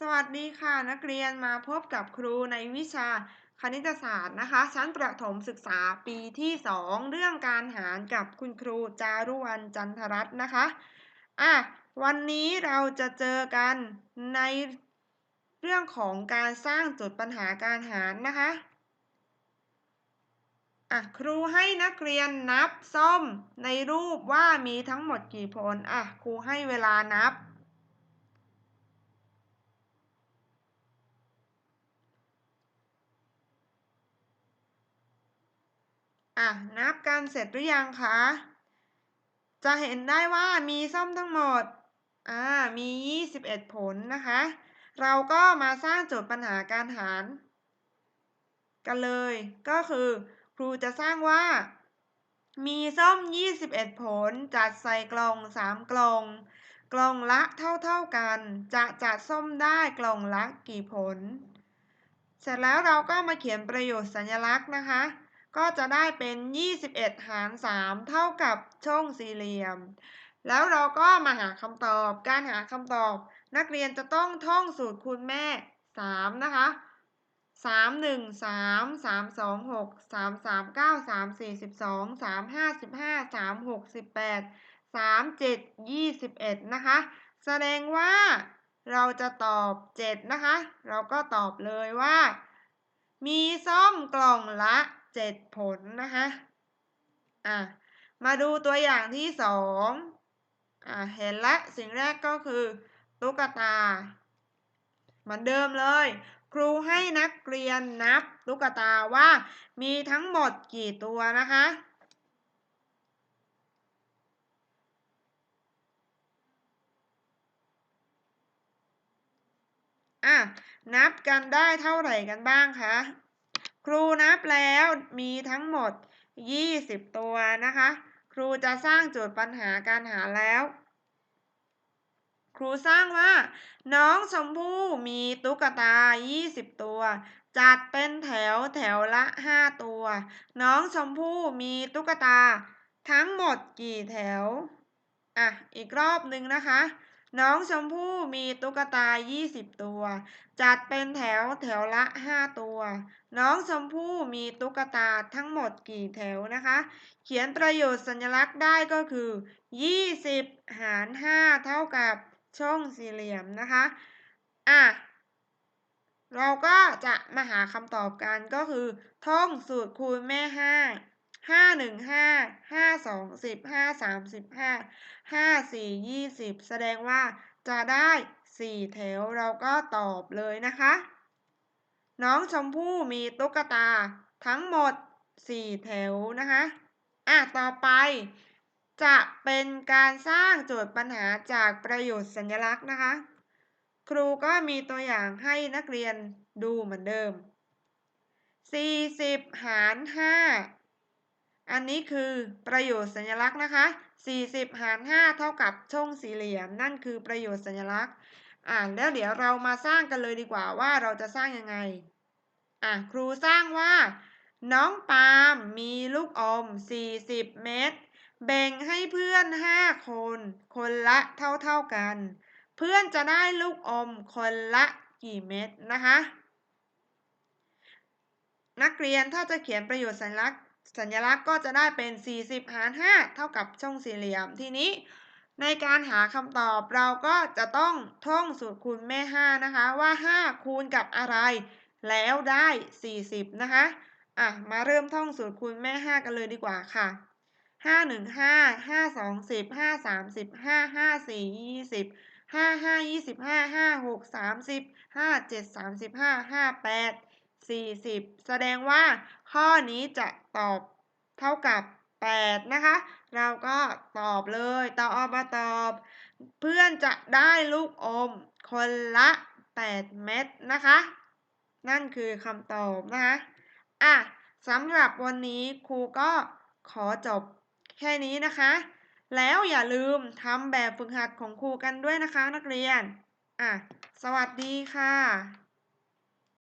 สวัสดีค่ะ นักเรียนมาพบกับครูในวิชาคณิตศาสตร์นะคะ ชั้นประถมศึกษาปีที่ 2 เรื่องการหารกับคุณครูจารุวรรณจันทรัตน์นะคะอะวันนี้เราจะเจอกันในเรื่องของการสร้างจุดปัญหาการหารนะคะอะครูให้นักเรียนนับส้มในรูปว่ามีทั้งหมดกี่ผลอะครูให้เวลานับ อะ นับกันเสร็จหรือยังคะ จะเห็นได้ว่ามีส้มทั้งหมด อ่า มี 21 ผลนะคะ เราก็มาสร้างโจทย์ปัญหาการหาร กันเลย ก็คือครูจะสร้างว่า มีส้ม 21 ผล จัดใส่กล่อง 3 กล่อง กล่องละเท่าๆกัน จะจัดส้มได้กล่องละกี่ผล เสร็จแล้วเราก็มาเขียนประโยชน์สัญลักษณ์นะคะ ก็จะได้เป็น 21 หาร 3 เท่ากับช่องสี่เหลี่ยม แล้วเราก็มาหาคำตอบ การหาคำตอบ นักเรียนจะต้องท่องสูตรคูณแม่ 3 นะคะ 3 1 3 3 2 6 3 3 9 3 4 12 3 5 15 3 6 18 3 7 21 นะคะ แสดงว่าเราจะตอบ 7 นะคะ เราก็ตอบเลยว่า มีส้มกล่องละ เจ็ดผลนะคะอะมาดูตัวอย่างที่สองอะเห็นละสิ่งแรกก็คือตุ๊กตา เหมือนเดิมเลย ครูให้นักเรียนนับตุ๊กตาว่ามีทั้งหมดกี่ตัวนะคะอะนับกันได้เท่าไหร่กันบ้างคะ ครูนับแล้วมีทั้งหมด 20 ตัวนะคะ ครูจะสร้างโจทย์ปัญหาการหาแล้ว ครูสร้างว่า น้องชมพู่มีตุ๊กตา 20 ตัว จัดเป็นแถวแถวละ 5 ตัว น้องชมพู่มีตุ๊กตาทั้งหมดกี่แถว อะ อีกรอบหนึ่งนะคะ น้องชมพู่มีตุ๊กตา 20 ตัว จัดเป็นแถวแถวละ 5 ตัว น้องชมพู่มีตุ๊กตาทั้งหมดกี่แถวนะคะ เขียนประโยชน์สัญลักษณ์ได้ก็คือ 20 หาร 5 เท่ากับช่องสี่เหลี่ยมนะคะ อะ เราก็จะมาหาคำตอบกันก็คือ ท่องสูตรคูณแม่5 ห้าหนึ่งห้าห้าสองสิบห้าสามสิบห้าห้าสี่ยี่สิบแสดงว่าจะได้สี่แถวเราก็ตอบเลยนะคะ น้องชมพู่มีตุ๊กตาทั้งหมดสี่แถวนะคะอะต่อไป จะเป็นการสร้างโจทย์ปัญหาจากประโยชน์สัญลักษณ์นะคะ ครูก็มีตัวอย่างให้นักเรียนดูเหมือนเดิม 40 หาร 5 อันนี้คือประโยชน์สัญลักษณ์นะคะ 40 หาร 5 เท่ากับช่องสี่เหลี่ยม นั่นคือประโยชน์สัญลักษณ์ อ่าแล้วเดี๋ยวเรามาสร้างกันเลยดีกว่าว่าเราจะสร้างยังไง อะครูสร้างว่า น้องปาล์มมีลูกอม 40 เม็ด แบ่งให้เพื่อน 5 คน คนละเท่าเท่ากัน เพื่อนจะได้ลูกอมคนละกี่เม็ดนะคะ นักเรียนถ้าจะเขียนประโยชน์สัญลักษณ์ สัญลักษณ์ก็จะได้เป็น 40 หาร 5 เท่ากับช่องสี่เหลี่ยม ทีนี้ ในการหาคำตอบเราก็จะต้องท่องสูตรคูณแม่ 5 นะคะ ว่า 5 คูณกับอะไร แล้วได้ 40 นะคะ อะ มาเริ่มท่องสูตรคูณแม่ 5 กันเลยดีกว่าค่ะ 5 1 5 5 2 10 5 3 0 5 5 4 20 5 5 25 5 6 30 5 7 35 5 8 40 แสดงว่าข้อนี้จะตอบเท่ากับ 8 นะคะ เราก็ตอบเลยตอบมาตอบ เพื่อนจะได้ลูกอมคนละ 8 เม็ดนะคะ นั่นคือคำตอบนะคะอะสำหรับวันนี้ครูก็ขอจบแค่นี้นะคะ แล้วอย่าลืมทำแบบฝึกหัดของครูกันด้วยนะคะนักเรียนอะสวัสดีค่ะ